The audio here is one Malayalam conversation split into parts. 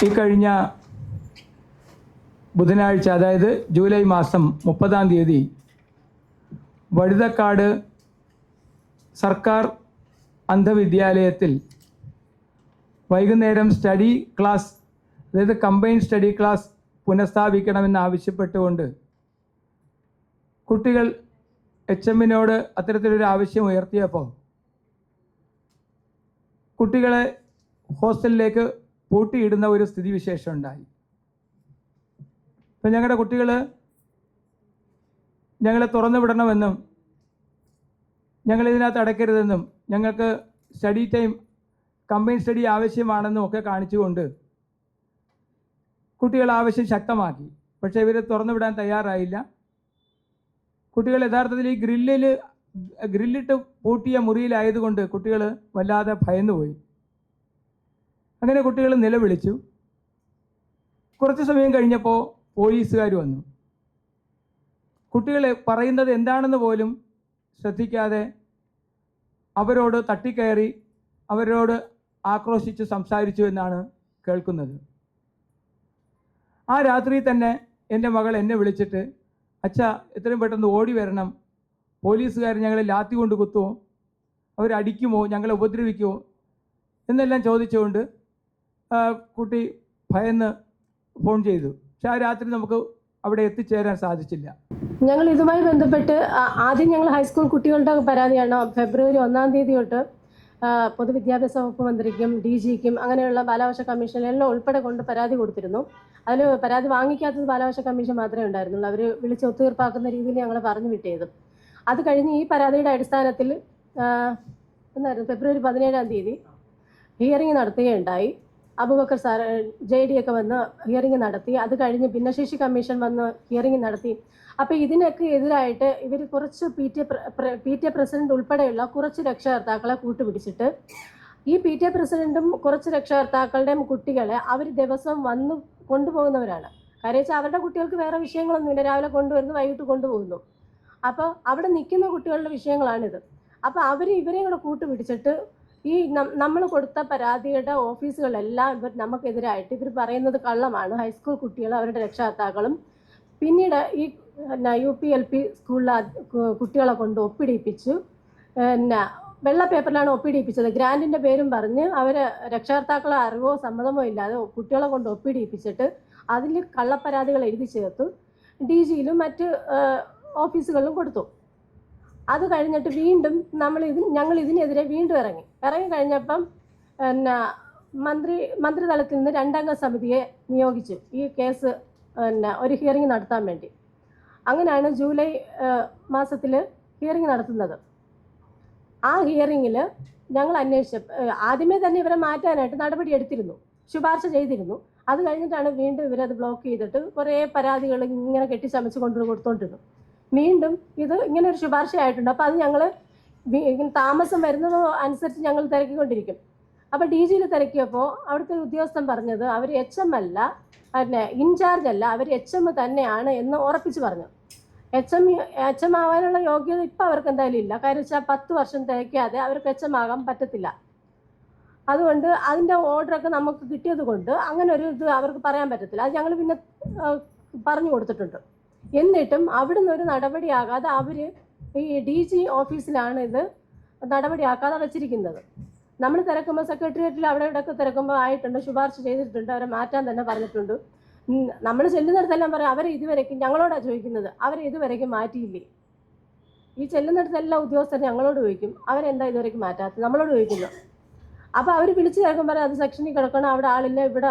ഈ കഴിഞ്ഞ ബുധനാഴ്ച അതായത് ജൂലൈ മാസം മുപ്പതാം തീയതി വഴുതക്കാട് സർക്കാർ അന്ധവിദ്യാലയത്തിൽ വൈകുന്നേരം സ്റ്റഡി ക്ലാസ് അതായത് കമ്പൈൻ സ്റ്റഡി ക്ലാസ് പുനഃസ്ഥാപിക്കണമെന്ന് ആവശ്യപ്പെട്ടുകൊണ്ട് കുട്ടികൾ എച്ച് എമ്മിനോട് അത്തരത്തിലൊരു ആവശ്യം ഉയർത്തിയപ്പോൾ കുട്ടികളെ ഹോസ്റ്റലിലേക്ക് പൂട്ടിയിടുന്ന ഒരു സ്ഥിതിവിശേഷം ഉണ്ടായി. ഇപ്പം ഞങ്ങളുടെ കുട്ടികൾ ഞങ്ങളെ തുറന്നു വിടണമെന്നും ഞങ്ങളിതിനകത്ത് അടയ്ക്കരുതെന്നും ഞങ്ങൾക്ക് സ്റ്റഡി ടൈം കമ്പൈൻ സ്റ്റഡി ആവശ്യമാണെന്നും ഒക്കെ കാണിച്ചുകൊണ്ട് കുട്ടികൾ ആവശ്യം ശക്തമാക്കി. പക്ഷേ ഇവർ തുറന്നു വിടാൻ തയ്യാറായില്ല. കുട്ടികൾ യഥാർത്ഥത്തിൽ ഈ ഗ്രില്ലിൽ ഗ്രില്ലിട്ട് പൂട്ടിയ മുറിയിലായതുകൊണ്ട് കുട്ടികൾ വല്ലാതെ ഭയന്നുപോയി. അങ്ങനെ കുട്ടികൾ നിലവിളിച്ചു. കുറച്ച് സമയം കഴിഞ്ഞപ്പോൾ പോലീസുകാർ വന്നു. കുട്ടികൾ പറയുന്നത് എന്താണെന്ന് പോലും ശ്രദ്ധിക്കാതെ അവരോട് തട്ടിക്കയറി അവരോട് ആക്രോശിച്ച് സംസാരിച്ചു എന്നാണ് കേൾക്കുന്നത്. ആ രാത്രി തന്നെ എന്റെ മകൾ എന്നെ വിളിച്ചിട്ട് അച്ഛ എത്രയും പെട്ടെന്ന് ഓടി വരണം. പോലീസുകാർ ഞങ്ങളെ ലാത്തി കൊണ്ട് കുത്തുമോ? അവരടിക്കുമോ? ഞങ്ങളെ ഉപദ്രവിക്കുമോ? എന്നെല്ലാം ചോദിച്ചുകൊണ്ട് കുട്ടി ഭയന്ന് ഫോൺ ചെയ്തു. പക്ഷെ ആ രാത്രി നമുക്ക് അവിടെ എത്തിച്ചേരാൻ സാധിച്ചില്ല. ഞങ്ങൾ ഇതുമായി ബന്ധപ്പെട്ട് ആദ്യം ഞങ്ങൾ ഹൈസ്കൂൾ കുട്ടികളുടെ പരാതിയാണ് ഫെബ്രുവരി ഒന്നാം തീയതി തൊട്ട് പൊതുവിദ്യാഭ്യാസ വകുപ്പ് മന്ത്രിക്കും ഡി ജിക്കും അങ്ങനെയുള്ള ബാലാവകാശ എല്ലാം ഉൾപ്പെടെ കൊണ്ട് പരാതി കൊടുത്തിരുന്നു. അതിൽ പരാതി വാങ്ങിക്കാത്തത് ബാലാവകാശ കമ്മീഷൻ മാത്രമേ ഉണ്ടായിരുന്നുള്ളൂ. അവർ വിളിച്ച് ഒത്തുതീർപ്പാക്കുന്ന രീതിയിൽ ഞങ്ങൾ പറഞ്ഞു വിട്ടേത്. അത് കഴിഞ്ഞ് ഈ പരാതിയുടെ അടിസ്ഥാനത്തിൽ എന്നായിരുന്നു ഫെബ്രുവരി പതിനേഴാം തീയതി ഹിയറിംഗ് നടത്തുകയുണ്ടായി. അബുബക്കർ സാർ ജെ ഡി ഒക്കെ വന്ന് ഹിയറിംഗ് നടത്തി. അത് കഴിഞ്ഞ് ഭിന്നശേഷി കമ്മീഷൻ വന്ന് ഹിയറിംഗ് നടത്തി. അപ്പോൾ ഇതിനൊക്കെ എതിരായിട്ട് ഇവർ കുറച്ച് P T A P T A president ഉൾപ്പെടെയുള്ള കുറച്ച് രക്ഷകർത്താക്കളെ കൂട്ടുപിടിച്ചിട്ട് ഈ പി ടി എ പ്രസിഡന്റും കുറച്ച് രക്ഷകർത്താക്കളുടെയും കുട്ടികളെ അവർ ദിവസം വന്ന് കൊണ്ടുപോകുന്നവരാണ്. കാര്യം വെച്ചാൽ അവരുടെ കുട്ടികൾക്ക് വേറെ വിഷയങ്ങളൊന്നുമില്ല. രാവിലെ കൊണ്ടുവരുന്നു വൈകിട്ട് കൊണ്ടുപോകുന്നു. അപ്പോൾ അവിടെ നിൽക്കുന്ന കുട്ടികളുടെ വിഷയങ്ങളാണിത്. അപ്പോൾ അവർ ഇവരെയും കൂടെ കൂട്ടുപിടിച്ചിട്ട് ഈ നമ്മൾ കൊടുത്ത പരാതിയുടെ ഓഫീസുകളെല്ലാം ഇവർ നമുക്കെതിരായിട്ട് ഇവർ പറയുന്നത് കള്ളമാണ്. ഹൈസ്കൂൾ കുട്ടികൾ അവരുടെ രക്ഷകർത്താക്കളും. പിന്നീട് ഈ യു പി എൽ പി സ്കൂളിലെ കുട്ടികളെ കൊണ്ട് ഒപ്പിടിപ്പിച്ചു. പിന്നെ വെള്ള പേപ്പറിലാണ് ഒപ്പിടിപ്പിച്ചത്. ഗ്രാൻഡിന്റെ പേരും പറഞ്ഞ് അവർ രക്ഷകർത്താക്കളെ അറിവോ സമ്മതമോ ഇല്ലാതെ കുട്ടികളെ കൊണ്ട് ഒപ്പിടിപ്പിച്ചിട്ട് അതിൽ കള്ളപ്പരാതികൾ എഴുതി ചേർത്തു. ഡി ജിയിലും മറ്റ് ഓഫീസുകളിലും കൊടുത്തു. അത് കഴിഞ്ഞിട്ട് വീണ്ടും നമ്മൾ ഇതിന് ഞങ്ങൾ ഇതിനെതിരെ വീണ്ടും ഇറങ്ങി. ഇറങ്ങി കഴിഞ്ഞപ്പം പിന്നെ മന്ത്രി മന്ത്രിതലത്തിൽ നിന്ന് രണ്ടംഗ സമിതിയെ നിയോഗിച്ചു. ഈ കേസ് പിന്നെ ഒരു ഹിയറിംഗ് നടത്താൻ വേണ്ടി. അങ്ങനെയാണ് ജൂലൈ മാസത്തിൽ ഹിയറിംഗ് നടത്തുന്നത്. ആ ഹിയറിങ്ങിൽ ഞങ്ങൾ അന്വേഷിച്ച ആദ്യമേ തന്നെ ഇവരെ മാറ്റാനായിട്ട് നടപടി എടുത്തിരുന്നു. ശുപാർശ ചെയ്തിരുന്നു. അത് കഴിഞ്ഞിട്ടാണ് വീണ്ടും ഇവരത് ബ്ലോക്ക് ചെയ്തിട്ട് കുറേ പരാതികൾ ഇങ്ങനെ കെട്ടിച്ചമച്ച് കൊണ്ട് കൊടുത്തോണ്ടിരുന്നു വീണ്ടും ഇത് ഇങ്ങനെ ഒരു ശുപാർശ ആയിട്ടുണ്ട്. അപ്പോൾ അത് ഞങ്ങൾ താമസം വരുന്നത് അനുസരിച്ച് ഞങ്ങൾ തിരക്കിക്കൊണ്ടിരിക്കും. അപ്പോൾ ഡി ജിയിൽ തിരക്കിയപ്പോൾ അവിടുത്തെ ഉദ്യോഗസ്ഥൻ പറഞ്ഞത് അവർ എച്ച് എം അല്ല പിന്നെ ഇൻചാർജ് അല്ല അവർ എച്ച് എം തന്നെയാണ് എന്ന് ഉറപ്പിച്ച് പറഞ്ഞു. എച്ച് എം എച്ച് എം ആവാനുള്ള യോഗ്യത ഇപ്പം അവർക്ക് എന്തായാലും ഇല്ല. കാര്യം വെച്ചാൽ പത്ത് വർഷം തികയ്ക്കാതെ അവർക്ക് എച്ച് എം ആകാൻ പറ്റത്തില്ല. അതുകൊണ്ട് അതിന്റെ ഓർഡറൊക്കെ നമുക്ക് കിട്ടിയത് കൊണ്ട് അങ്ങനെ ഒരു ഇത് അവർക്ക് പറയാൻ പറ്റത്തില്ല. അത് ഞങ്ങൾ പിന്നെ പറഞ്ഞു കൊടുത്തിട്ടുണ്ട്. എന്നിട്ടും അവിടുന്ന് ഒരു നടപടിയാകാതെ അവർ ഈ ഡി ജി ഓഫീസിലാണ് ഇത് നടപടിയാക്കാതെ വച്ചിരിക്കുന്നത്. നമ്മൾ തിരക്കുമ്പോൾ സെക്രട്ടേറിയറ്റിൽ അവിടെ ഇവിടെയൊക്കെ തിരക്കുമ്പോൾ ആയിട്ടുണ്ട് ശുപാർശ ചെയ്തിട്ടുണ്ട് അവരെ മാറ്റാൻ തന്നെ പറഞ്ഞിട്ടുണ്ട്. നമ്മൾ ചെല്ലുന്നിടത്തെല്ലാം പറയും അവരെ ഇതുവരേക്കും ഞങ്ങളോടാണ് ചോദിക്കുന്നത് അവരെ ഇതുവരേക്കും മാറ്റിയില്ലേ? ഈ ചെല്ലുന്നിടത്തെല്ലാം ഉദ്യോഗസ്ഥർ ഞങ്ങളോട് ചോദിക്കും അവരെന്താ ഇതുവരേക്കും മാറ്റാത്തത്? നമ്മളോട് ചോദിക്കുന്നു. അപ്പോൾ അവർ വിളിച്ചു ചേർക്കുമ്പോൾ അത് സെക്ഷനിൽ കിടക്കണം അവിടെ ആളില്ല ഇവിടെ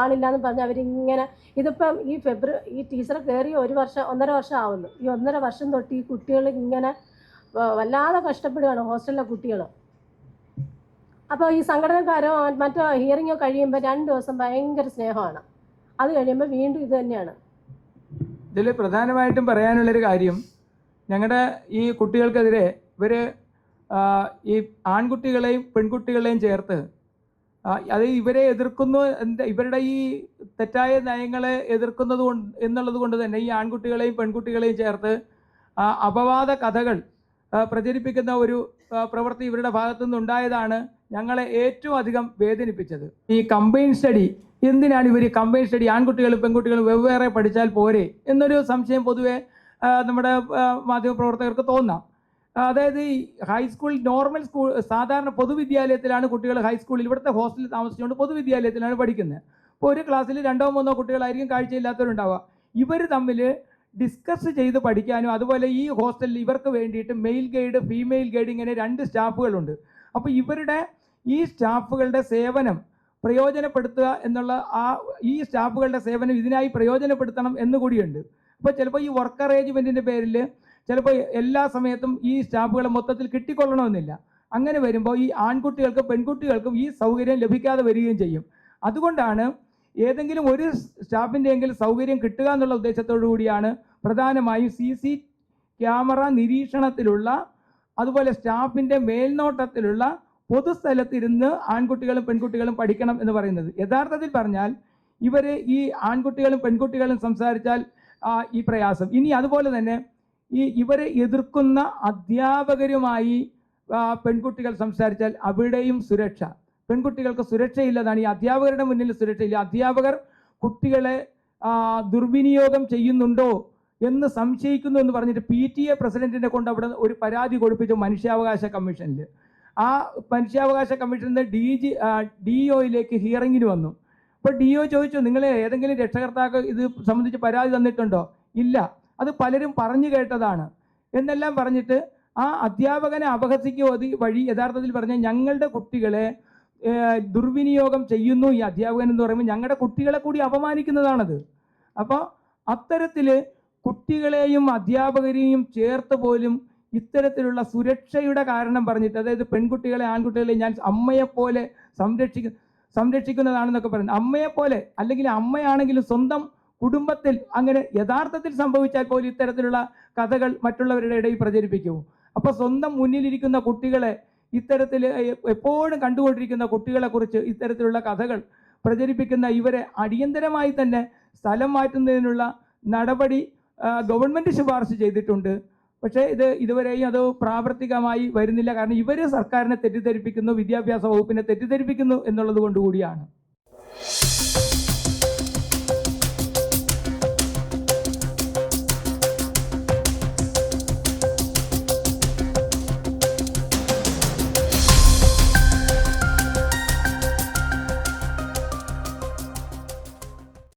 ആളില്ല എന്ന് പറഞ്ഞ് അവരിങ്ങനെ. ഇതിപ്പം ഈ ഫെബ്രുവരി ഈ ടീച്ചർ കയറി ഒരു വർഷം ഒന്നര വർഷം ആവുന്നു. ഈ ഒന്നര വർഷം തൊട്ട് ഈ കുട്ടികൾ ഇങ്ങനെ വല്ലാതെ കഷ്ടപ്പെടുകയാണ് ഹോസ്റ്റലിലെ കുട്ടികൾ അപ്പോൾ ഈ സംഘടനക്കാരോ മറ്റോ ഹിയറിങ്ങോ കഴിയുമ്പോൾ രണ്ട് ദിവസം ഭയങ്കര സ്നേഹമാണ്. അത് കഴിയുമ്പോൾ വീണ്ടും ഇത് തന്നെയാണ്. ഇതിൽ പ്രധാനമായിട്ടും പറയാനുള്ളൊരു കാര്യം ഞങ്ങളുടെ ഈ കുട്ടികൾക്കെതിരെ ഇവർ ഈ ആൺകുട്ടികളെയും പെൺകുട്ടികളെയും ചേർത്ത് അത് ഇവരെ എതിർക്കുന്നു ഇവരുടെ ഈ തെറ്റായ നയങ്ങളെ എതിർക്കുന്നത് കൊണ്ട് എന്നുള്ളത് കൊണ്ട് തന്നെ ഈ ആൺകുട്ടികളെയും പെൺകുട്ടികളെയും ചേർത്ത് അപവാദ കഥകൾ പ്രചരിപ്പിക്കുന്ന ഒരു പ്രവൃത്തി ഇവരുടെ ഭാഗത്തു നിന്നുണ്ടായതാണ് ഞങ്ങളെ ഏറ്റവും അധികം വേദനിപ്പിച്ചത്. ഈ കമ്പൈൻ സ്റ്റഡി എന്തിനാണ് ഇവർ കമ്പൈൻ സ്റ്റഡി ആൺകുട്ടികളും പെൺകുട്ടികളും വെവ്വേറെ പഠിച്ചാൽ പോരെ എന്നൊരു സംശയം പൊതുവെ നമ്മുടെ മാധ്യമപ്രവർത്തകർക്ക് തോന്നാം. അതായത് ഈ ഹൈസ്കൂൾ നോർമൽ സ്കൂൾ സാധാരണ പൊതുവിദ്യാലയത്തിലാണ് കുട്ടികൾ ഹൈസ്കൂളിൽ ഇവിടുത്തെ ഹോസ്റ്റലിൽ താമസിച്ചുകൊണ്ട് പൊതുവിദ്യാലയത്തിലാണ് പഠിക്കുന്നത് അപ്പോൾ ഒരു ക്ലാസ്സിൽ രണ്ടോ മൂന്നോ കുട്ടികളായിരിക്കും കാഴ്ചയില്ലാത്തവരുണ്ടാവുക. ഇവർ തമ്മിൽ ഡിസ്കസ് ചെയ്ത് പഠിക്കാനും അതുപോലെ ഈ ഹോസ്റ്റലിൽ ഇവർക്ക് വേണ്ടിയിട്ട് മെയിൽ ഗൈഡ് ഫീമെയിൽ ഗൈഡ് ഇങ്ങനെ രണ്ട് സ്റ്റാഫുകളുണ്ട്. അപ്പോൾ ഇവരുടെ ഈ സ്റ്റാഫുകളുടെ സേവനം പ്രയോജനപ്പെടുത്തുക എന്നുള്ള ആ ഈ സ്റ്റാഫുകളുടെ സേവനം ഇതിനായി പ്രയോജനപ്പെടുത്തണം എന്നുകൂടിയുണ്ട് അപ്പോൾ ചിലപ്പോൾ ഈ വർക്ക് അറേഞ്ച്മെന്റിന്റെ പേരിൽ ചിലപ്പോൾ എല്ലാ സമയത്തും ഈ സ്റ്റാഫുകളെ മൊത്തത്തിൽ കിട്ടിക്കൊള്ളണമെന്നില്ല. അങ്ങനെ വരുമ്പോൾ ഈ ആൺകുട്ടികൾക്കും പെൺകുട്ടികൾക്കും ഈ സൗകര്യം ലഭിക്കാതെ വരികയും ചെയ്യും. അതുകൊണ്ടാണ് ഏതെങ്കിലും ഒരു സ്റ്റാഫിന്റെയെങ്കിലും സൗകര്യം കിട്ടുക എന്നുള്ള ഉദ്ദേശത്തോടു കൂടിയാണ് പ്രധാനമായും സി സി ക്യാമറ നിരീക്ഷണത്തിലുള്ള അതുപോലെ സ്റ്റാഫിന്റെ മേൽനോട്ടത്തിലുള്ള പൊതുസ്ഥലത്തിരുന്ന് ആൺകുട്ടികളും പെൺകുട്ടികളും പഠിക്കണം എന്ന് പറയുന്നത്. യഥാർത്ഥത്തിൽ പറഞ്ഞാൽ ഇവർ ഈ ആൺകുട്ടികളും പെൺകുട്ടികളും സംസാരിച്ചാൽ ഈ പ്രയാസം. ഇനി അതുപോലെ തന്നെ ഈ ഇവരെ എതിർക്കുന്ന അധ്യാപകരുമായി പെൺകുട്ടികൾ സംസാരിച്ചാൽ അവിടെയും സുരക്ഷ. പെൺകുട്ടികൾക്ക് സുരക്ഷയില്ലതാണ് ഈ അധ്യാപകരുടെ മുന്നിൽ സുരക്ഷയില്ല. അധ്യാപകർ കുട്ടികളെ ദുർവിനിയോഗം ചെയ്യുന്നുണ്ടോ എന്ന് സംശയിക്കുന്നു എന്ന് പറഞ്ഞിട്ട് പി ടി എ പ്രസിഡന്റിനെ കൊണ്ട് അവിടെ ഒരു പരാതി കൊടുപ്പിച്ചു മനുഷ്യാവകാശ കമ്മീഷനിൽ ആ മനുഷ്യാവകാശ കമ്മീഷനിൽ ഡി ജി ഡി ഒയിലേക്ക് ഹിയറിങ്ങിന് വന്നു. അപ്പോൾ ഡി ഒ ചോദിച്ചു നിങ്ങളെ ഏതെങ്കിലും രക്ഷകർത്താക്കൾ ഇത് സംബന്ധിച്ച് പരാതി തന്നിട്ടുണ്ടോ? ഇല്ല. അത് പലരും പറഞ്ഞു കേട്ടതാണ്. എന്നെല്ലാം പറഞ്ഞിട്ട് ആ അധ്യാപകനെ അപഹസിക്കുക വഴി യഥാർത്ഥത്തിൽ പറഞ്ഞ ഞങ്ങളുടെ കുട്ടികളെ ദുർവിനിയോഗം ചെയ്യുന്നു ഈ അധ്യാപകൻ എന്ന് പറയുമ്പോൾ ഞങ്ങളുടെ കുട്ടികളെ കൂടി അപമാനിക്കുന്നതാണത്. അപ്പോൾ അത്തരത്തിൽ കുട്ടികളെയും അധ്യാപകരെയും ചേർത്ത് പോലും ഇത്തരത്തിലുള്ള സുരക്ഷയുടെ കാരണം പറഞ്ഞിട്ട് അതായത് പെൺകുട്ടികളെ ആൺകുട്ടികളെ ഞാൻ അമ്മയെപ്പോലെ സംരക്ഷിക്കുന്ന സംരക്ഷിക്കുന്നതാണെന്നൊക്കെ പറയുന്നത് അമ്മയെപ്പോലെ അല്ലെങ്കിൽ അമ്മയാണെങ്കിലും സ്വന്തം കുടുംബത്തിൽ അങ്ങനെ യഥാർത്ഥത്തിൽ സംഭവിച്ചാൽ പോലും ഇത്തരത്തിലുള്ള കഥകൾ മറ്റുള്ളവരുടെ ഇടയിൽ പ്രചരിപ്പിക്കും. അപ്പോൾ സ്വന്തം മുന്നിലിരിക്കുന്ന കുട്ടികളെ ഇത്തരത്തിൽ എപ്പോഴും കണ്ടുകൊണ്ടിരിക്കുന്ന കുട്ടികളെ കുറിച്ച് ഇത്തരത്തിലുള്ള കഥകൾ പ്രചരിപ്പിക്കുന്ന ഇവരെ അടിയന്തരമായി തന്നെ സ്ഥലം മാറ്റുന്നതിനുള്ള നടപടി ഗവൺമെന്റ് ശുപാർശ ചെയ്തിട്ടുണ്ട്. പക്ഷേ ഇത് ഇതുവരെയും അത് പ്രാവർത്തികമായി വരുന്നില്ല. കാരണം ഇവർ സർക്കാരിനെ തെറ്റിദ്ധരിപ്പിക്കുന്നു വിദ്യാഭ്യാസ വകുപ്പിനെ തെറ്റിദ്ധരിപ്പിക്കുന്നു എന്നുള്ളത് കൊണ്ട് കൂടിയാണ്